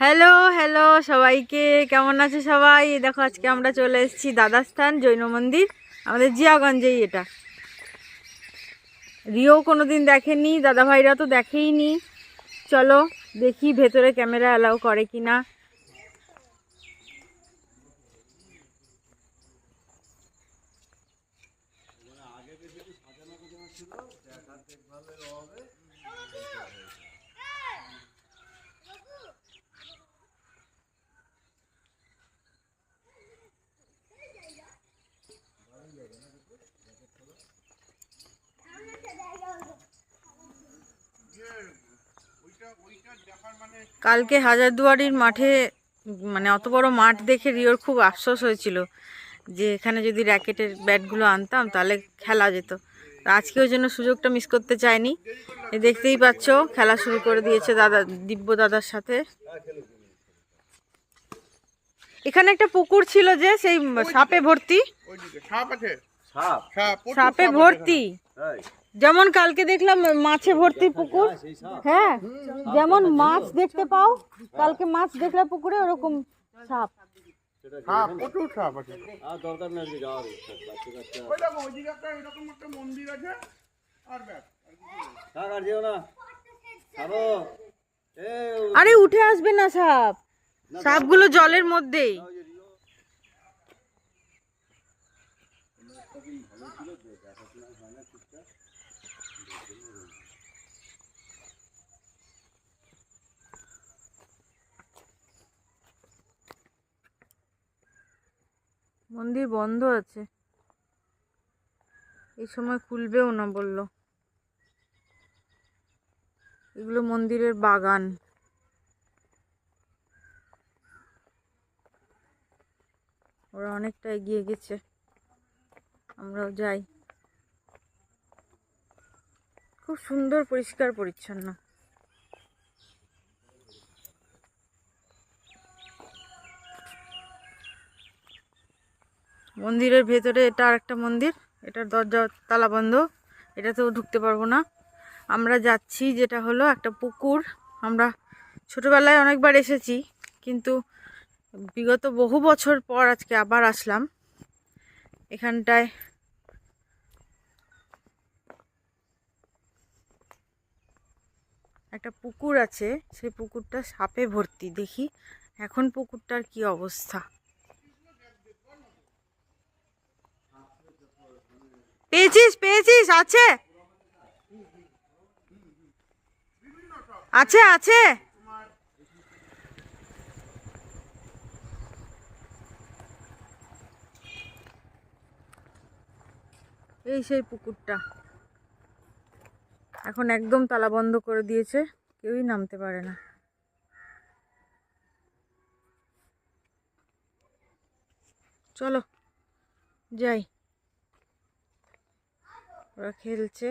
Hello hello সবাইকে। কেমন আছে সবাই? দেখো, আজকে আমরা চলে এসেছি দাদাস্থান জৈন মন্দির। আমাদের জিয়াগঞ্জেই এটা। রিও কোনো দিন দেখেনি দাদা ভাইরা তো দেখেইনি। চলো দেখি ভেতরে ক্যামেরা অ্যালাউ করে কি না কালকে হাজারদুয়ারির মাঠে মানে অত বড় মাঠ দেখে রিওর খুব আফসোস হয়েছিল যে এখানে যদি র্যাকেটের ব্যাটগুলো আনতাম তাহলে খেলা যেত। আজকে ওই জন্য সুযোগটা মিস করতে চাইনি। দেখতেই পাচ্ছ খেলা শুরু করে দিয়েছে দাদা দিব্য দাদার সাথে। এখানে একটা পুকুর ছিল যে সেই সাপে ভর্তি। সাপ ভর্তি। যেমন কালকে দেখলাম মাছে ভর্তি পুকুর হ্যাঁ? যেমন মাছ দেখতে পাও কালকে মাছ দেখলাম পুকুরে ওরকম সাপ। আরে উঠে আসবে না সাপ। সাপগুলো জলের মধ্যেই। মন্দির বন্ধ আছে। এই সময় খুলবেও না বলল। এগুলো মন্দিরের বাগান। ওরা অনেকটা এগিয়ে গেছে। আমরাও যাই। খুব সুন্দর, পরিষ্কার, পরিচ্ছন্ন। মন্দিরের ভেতরে এটা আর একটা মন্দির। এটার দরজা, তালা বন্ধ। এটাতেও ঢুকতে পারব না। আমরা যাচ্ছি যেটা হলো একটা পুকুর। আমরা ছোটোবেলায় অনেকবার এসেছি, কিন্তু বিগত বহু বছর পর আজকে আবার আসলাম। এখানটায় একটা পুকুর আছে। সেই পুকুরটা সাপে ভর্তি, দেখি। এখন পুকুরটার কি অবস্থা? পেয়েছিস পেয়েছিস, আছে। আছে আছে। এই সেই পুকুরটা। এখন একদম তালা বন্ধ করে দিয়েছে, কেউই নামতে পারে না। চলো, যাই। ওরা খেলছে।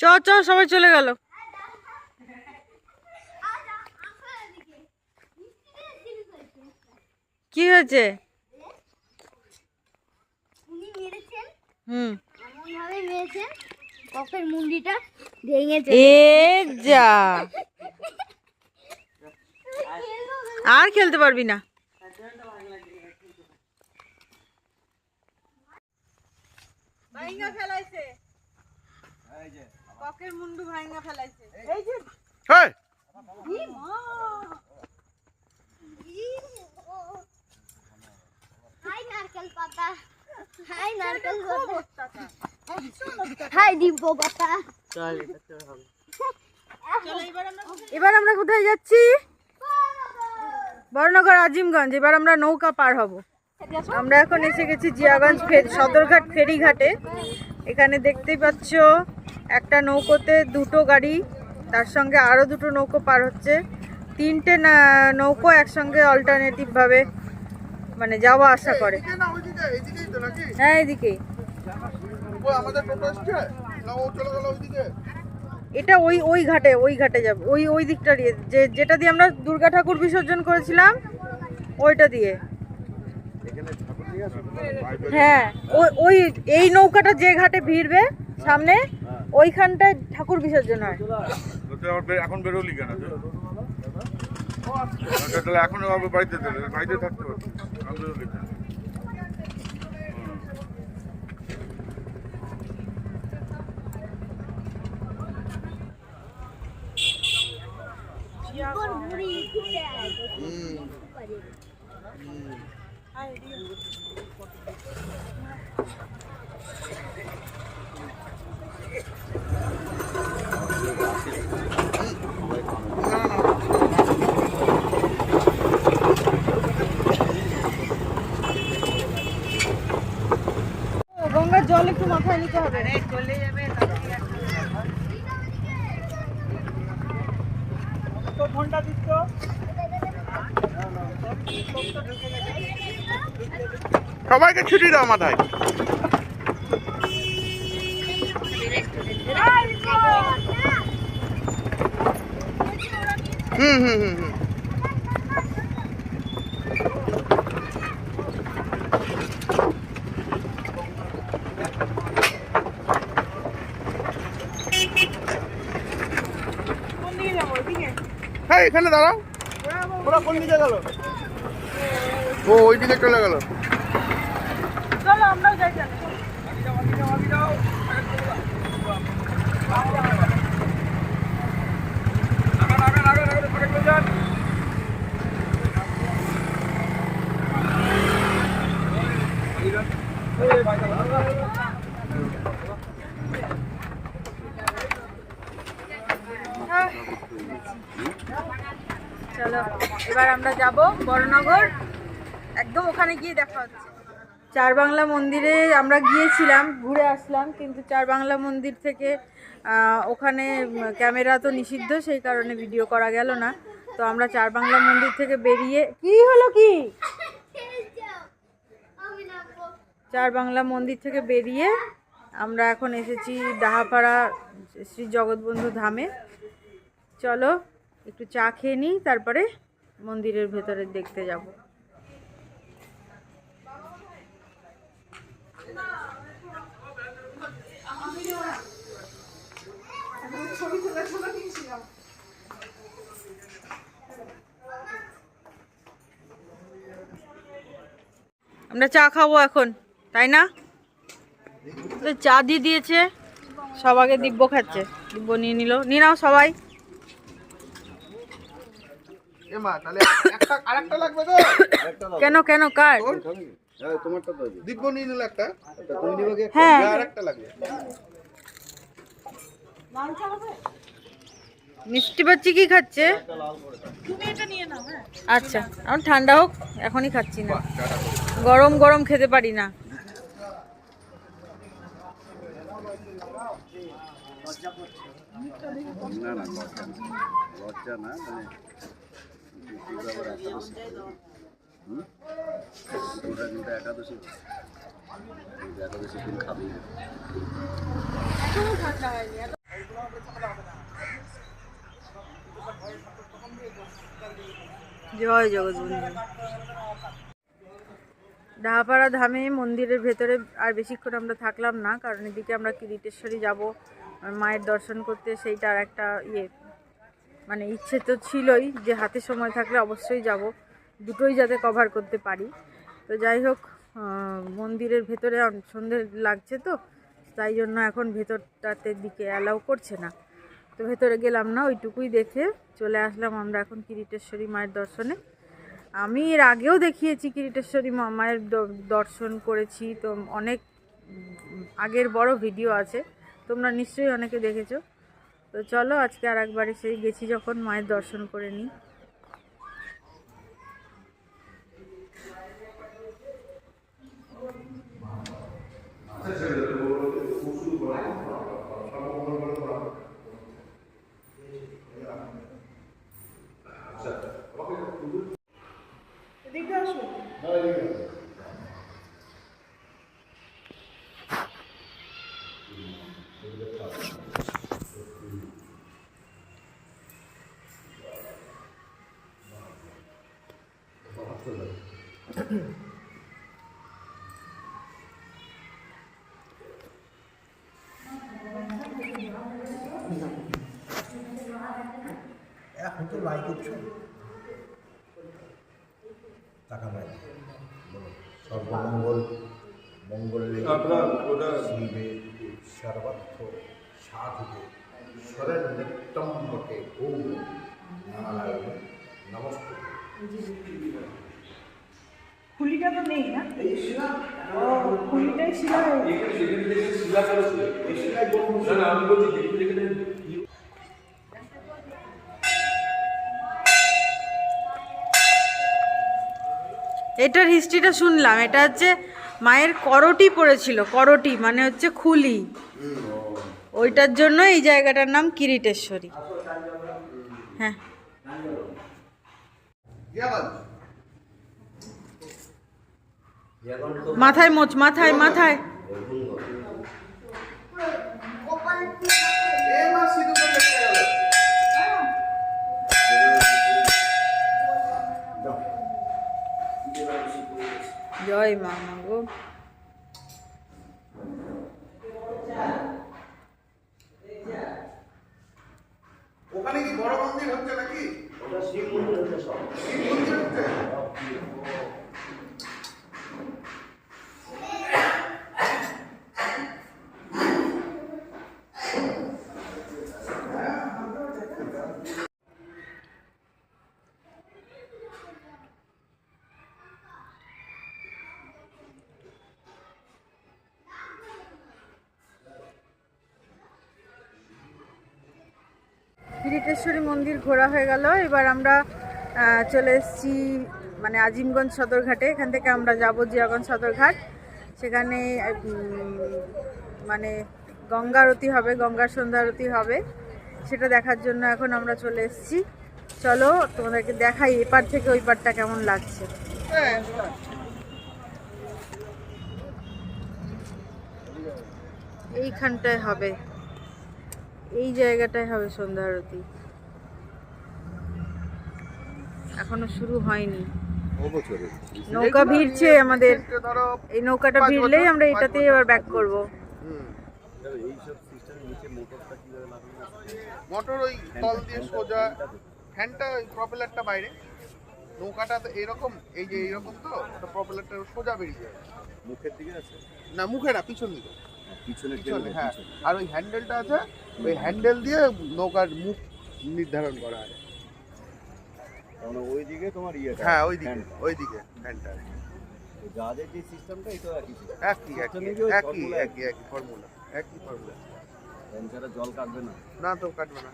চ চ সবাই চলে গেল। কি হয়েছে? উনি মেরেছেন হুম। এমন ভাবে মেরেছেন ককের মুন্ডিটা ভেঙেছে। এ যা। আর খেলতে পারবি না। ভাইঙ্গা ফেলাইছে। ককের মুন্ডু ভাইঙ্গা ফেলাইছে। এই যে। হেই, হাই নারকেল পাতা। হাই নারকেল পাতা। হাই পাতা। এবার আমরা কোথায় যাচ্ছি? বর্ণগর আজিমগঞ্জ। এবার আমরা নৌকা পার হব। আমরা এখন এসে গেছি জিয়াগঞ্জ সদরঘাট ফেরিঘাটে। এখানে দেখতেই পাচ্ছ একটা নৌকোতে দুটো গাড়ি তার সঙ্গে আরও দুটো নৌকো পার হচ্ছে। তিনটে না- নৌকো একসঙ্গে অল্টারনেটিভভাবে মানে যাওয়া আসা করে। এদিকে না ওইদিকে এইদিকেই তো নাকি? হ্যাঁ ওইদিকে? এটা ওই ওই ঘাটে ওই ঘাটে যাবে। ওই ওই দিকটা দিয়ে। যে যেটা দিয়ে আমরা দুর্গা ঠাকুর বিসর্জন করেছিলাম ওইটা দিয়ে। হ্যাঁ। ওই ওই এই নৌকাটা যে ঘাটে ভিড়বে সামনে ওইখানটায় ঠাকুর বিসর্জন হয়। এখন বেরোলি কেন? তাহলে এখন বাড়িতে বাড়িতে থাকতে পারবি এখন বেরোলি কেন? জীবন ঘুরি ঘুরে আয়। ও, জল একটু মাথায় নিতে হবে চলে যাবে সবাইকে ছুটি দাও মাথায় হুম হুম হুম হ্যাঁ এখানে দাঁড়াও। ওরা কোন দিকে গেল? ও ওই দিকে চলে গেল। চলো আমরাও যাই তাহলে। চলো এবার আমরা যাব বড়নগর। একদম ওখানে গিয়ে দেখা হচ্ছে। চার বাংলা মন্দিরে আমরা গিয়েছিলাম, ঘুরে আসলাম, কিন্তু চার বাংলা মন্দির থেকে ওখানে ক্যামেরা তো নিষিদ্ধ, সেই কারণে ভিডিও করা গেল না। তো আমরা চার বাংলা মন্দির থেকে বেরিয়ে, কি হলো কি? চার বাংলা মন্দির থেকে বেরিয়ে আমরা এখন এসেছি ডাহাপাড়া শ্রী জগৎবন্ধু ধামে। চলো, একটু চা খেয়ে নিই, তারপরে মন্দিরের ভেতরে দেখতে যাব। আমরা চা খাব এখন, তাই না? চা দিয়ে দিয়েছে, সব আগে দিব্য খাচ্ছে। দিব্য নিয়ে নিল। নিয়ে নাও সবাই। এ তাহলে একটা আরেকটা লাগবে তো? কেন কেন কার? দিব্য নিয়ে নিল একটা। হ্যাঁ। আরেকটা লাগবে। মিষ্টি বাচ্চি কি খাচ্ছে? আচ্ছা আমার ঠান্ডা হোক এখনই খাচ্ছি না। গরম গরম খেতে পারি না না। না না লজ্জা না মানে জয় জগৎবন্ধু ডাহাপাড়া ধামে মন্দিরের ভেতরে আর বেশিক্ষণ আমরা থাকলাম না, কারণ এদিকে আমরা কিরিটেশ্বরী যাব, মায়ের দর্শন করতে, সেইটা আর একটা ইয়ে। মানে ইচ্ছে তো ছিলই যে হাতে সময় থাকলে অবশ্যই যাব। দুটোই যাতে কভার করতে পারি। তো যাই হোক মন্দিরের ভেতরে সন্ধে লাগছে তো, তাই জন্য এখন ভেতরটাতে দিকে অ্যালাউ করছে না। তো ভেতরে গেলাম না, ওইটুকুই দেখে চলে আসলাম আমরা এখন কিরিটেশ্বরী মায়ের দর্শনে। আমি এর আগেও দেখিয়েছি কিরিটেশ্বরী মায়ের দর্শন করেছি। তো অনেক আগের বড় ভিডিও আছে। তোমরা নিশ্চয়ই অনেকে দেখেছ। তো চলো আজকে আর একবার এসে গেছি যখন মায়ের দর্শন করে নিই। এখন তো লাইকের ছবি টাকা নাই বলো। সর্বমঙ্গল মঙ্গলে শিবে সর্বার্থ সাধুকে ঈশ্বরের নিত্যম্বকে ওম নারায়ণ নমস্তে খুলিটা তো নেই না? খুলিটাই শিলা এটার হিস্ট্রিটা শুনলাম। এটা হচ্ছে মায়ের করটি পড়েছিল, করটি মানে হচ্ছে খুলি। ওইটার জন্য এই জায়গাটার নাম কিরিটেশ্বরী। হ্যাঁ। মাথায় মোচ, মাথায় মাথায়। জয় মা গো ওখানে কি বড় মন্দির হচ্ছে নাকি ওটা শিব মন্দির হচ্ছে সব শিব মন্দির হচ্ছে কিরিটেশ্বরী মন্দির ঘোরা হয়ে গেল। এবার আমরা চলে এসেছি মানে আজিমগঞ্জ সদরঘাটে। এখান থেকে আমরা যাব জিয়াগঞ্জ সদরঘাট। সেখানে মানে গঙ্গা আরতি হবে, গঙ্গার সন্ধ্যা আরতি হবে। সেটা দেখার জন্য এখন আমরা চলে এসেছি। চলো, তোমাদেরকে দেখাই এপার থেকে ওই পারটা কেমন লাগছে। এইখানটায় হবে। এই জায়গাটায় হবে সন্ধ্যা এখনও শুরু হয়নি। নৌকা ভিড়ছে আমাদের। এই নৌকাটা ভিড়লেই আমরা বছর। এবার ব্যাক করব। হুম। এইসব সিস্টেম নিচে মোটরটা কীভাবে লাগানো মোটর ওই তল দিয়ে সোজা। ফ্যানটা ওই প্রপেলারটা বাইরে। নৌকাটা তো এরকম এই যে এইরকম তো ওটা প্রপেলারটা সোজা বেরিয়ে যায়। মুখের দিকে আছে? না মুখে না পিছন দিকে। পিছনে হ্যাঁ। আর ওই হ্যান্ডেলটা আছে ওই হ্যান্ডেল দিয়ে নৌকার মুখ নির্ধারণ করা হয়। তোমার ইয়ে হ্যাঁ ফ্যানটা জাহাজের যে সিস্টেমটা এটাও একই একই একই একই একই ফর্মুলা একই ফর্মুলা ফ্যান ছাড়া জল কাটবে না। না তো কাটবে না?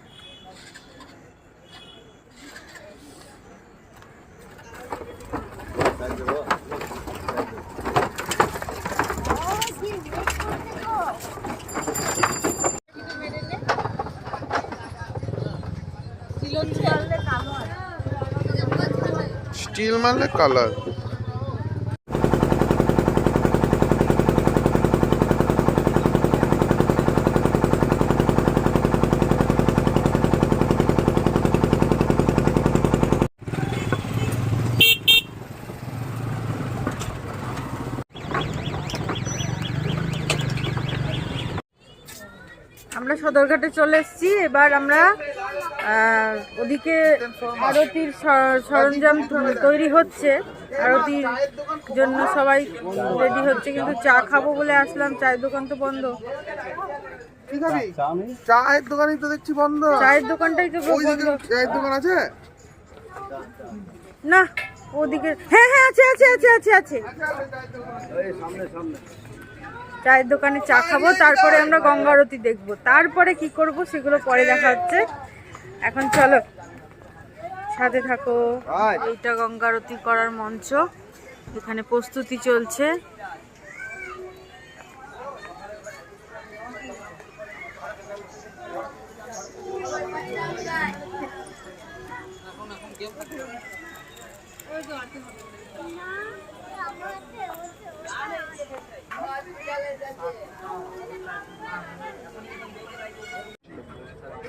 স্টিল মারলে কালার আমরা সদরঘাটে চলে এসেছি। এবার আমরা ওদিকে আরতির স- সরঞ্জাম তৈরি হচ্ছে। আরতির জন্য সবাই রেডি হচ্ছে কিন্তু চা খাব বলে আসলাম। চায়ের দোকান তো বন্ধ। চায়ের দোকানই তো দেখছি বন্ধ। চায়ের দোকানটাই তো বন্ধ। চায়ের দোকান আছে? না ওদিকে হ্যাঁ হ্যাঁ আছে আছে আছে আছে আছে। সামনে সামনে। চায়ের দোকানে চা খাব তারপরে আমরা গঙ্গা আরতি দেখব। তারপরে কি করব সেগুলো পরে দেখা হচ্ছে। এখন চলো সাথে থাকো। এইটা গঙ্গা আরতি করার মঞ্চ এখানে প্রস্তুতি চলছে।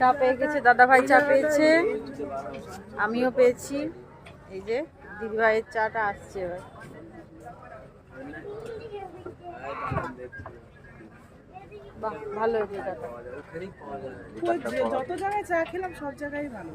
চা পেয়ে গেছে দাদাভাই চা পেয়েছে। আমিও পেয়েছি। এই যে দিদিভাইয়ের চাটা আসছে এবার। বাহ ভালো জায়গাটা যত জায়গায় চা খেলাম সব জায়গায় ভালো।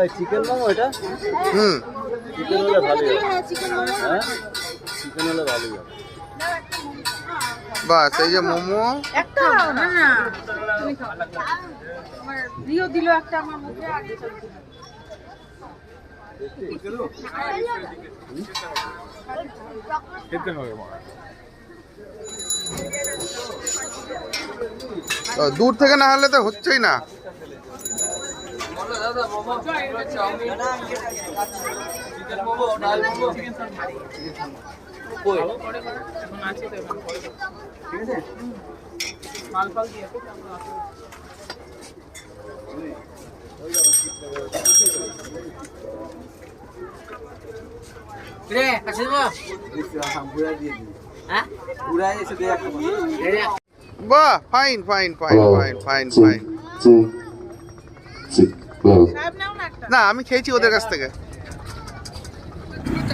ওই চিকেন মোমো এটা? হুম। চিকেন হলে ভালোই হবে। হ্যাঁ চিকেন হলে ভালোই হবে। বাস এই যে মোমো। একটা? না না। আমার রিও দিল একটা আমার মুখে আর দূর থেকে না হলে তো হচ্ছেই না। বাহ fine fine fine fine fine fine না আমি খেয়েছি ওদের কাছ থেকে।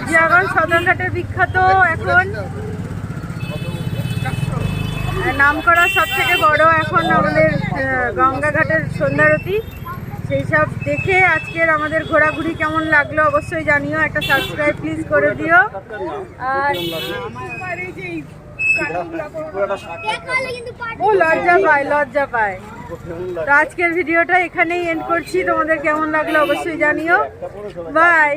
জিয়াগঞ্জ সদরঘাটের বিখ্যাত এখন। নাম করা সব থেকে বড় এখন আমাদের গঙ্গাঘাটের সন্ধ্যারতি। সেই সব দেখে আজকের আমাদের ঘোরাঘুরি কেমন লাগল অবশ্যই জানিও একটা সাবস্ক্রাইব প্লিজ করে দিও। আর ও, লজ্জা পায় লজ্জা পায়। তো আজকের ভিডিওটা এখানেই এন্ড করছি। তোমাদের কেমন লাগল অবশ্যই জানিও। বাই